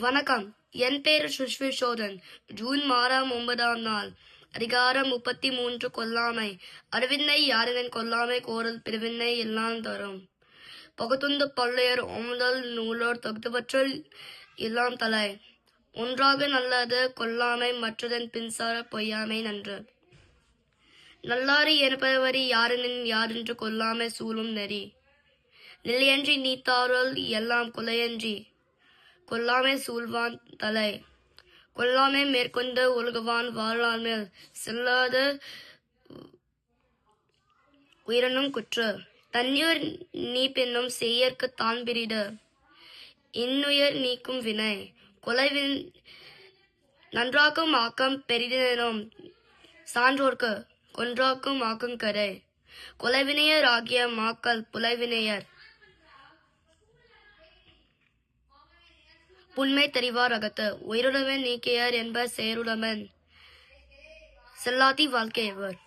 வணக்கம். என் பேர் சுஷ்வி சோதன். ஜூன் மாதம் ஒன்பதாம் நாள். அதிகாரம் முப்பத்தி மூன்று கொல்லாமை. அறிவின்னை யாரினன் கொல்லாமை கோரல் பிரிவினை எல்லாம் தரும். பகுத்துந்த பள்ளையர் ஓமுதல் நூலோர் தகுந்தவற்றில் எல்லாம் தலை. ஒன்றாக நல்லது கொல்லாமை மற்றதன் பின்சார பொய்யாமை நன்று. நல்லாரி எனப்பவரி யாரினின் யாரென்று கொல்லாமை சூழும் நெறி. நிலையன்றி நீத்தாரல் எல்லாம் கொலையன்றி. கொல்லாமை சூழ்வான் தலை. கொல்லாமை மேற்கொண்ட ஒழுகுவான் வாழ்நாள் செல்லாத உயிரினும் குற்று. தன்னுயிர் நீ பெண்ணும் செய்யற்கு தான் பிரிட இன்னுயிர் நீக்கும் வினை. கொலைவின் நன்றாக்கும் ஆக்கம் பெரிதினும் சான்றோர்க்கு. கொன்றாக்கும் ஆக்கும் கரை. கொலைவினையர் ஆகிய மாக்கள் புலைவினையர். புன்மை தெரிவார் அகத்து உயிருடவன் நீக்கியார் என்ப செயருடமன் செல்லாதி வாழ்க்கையவர்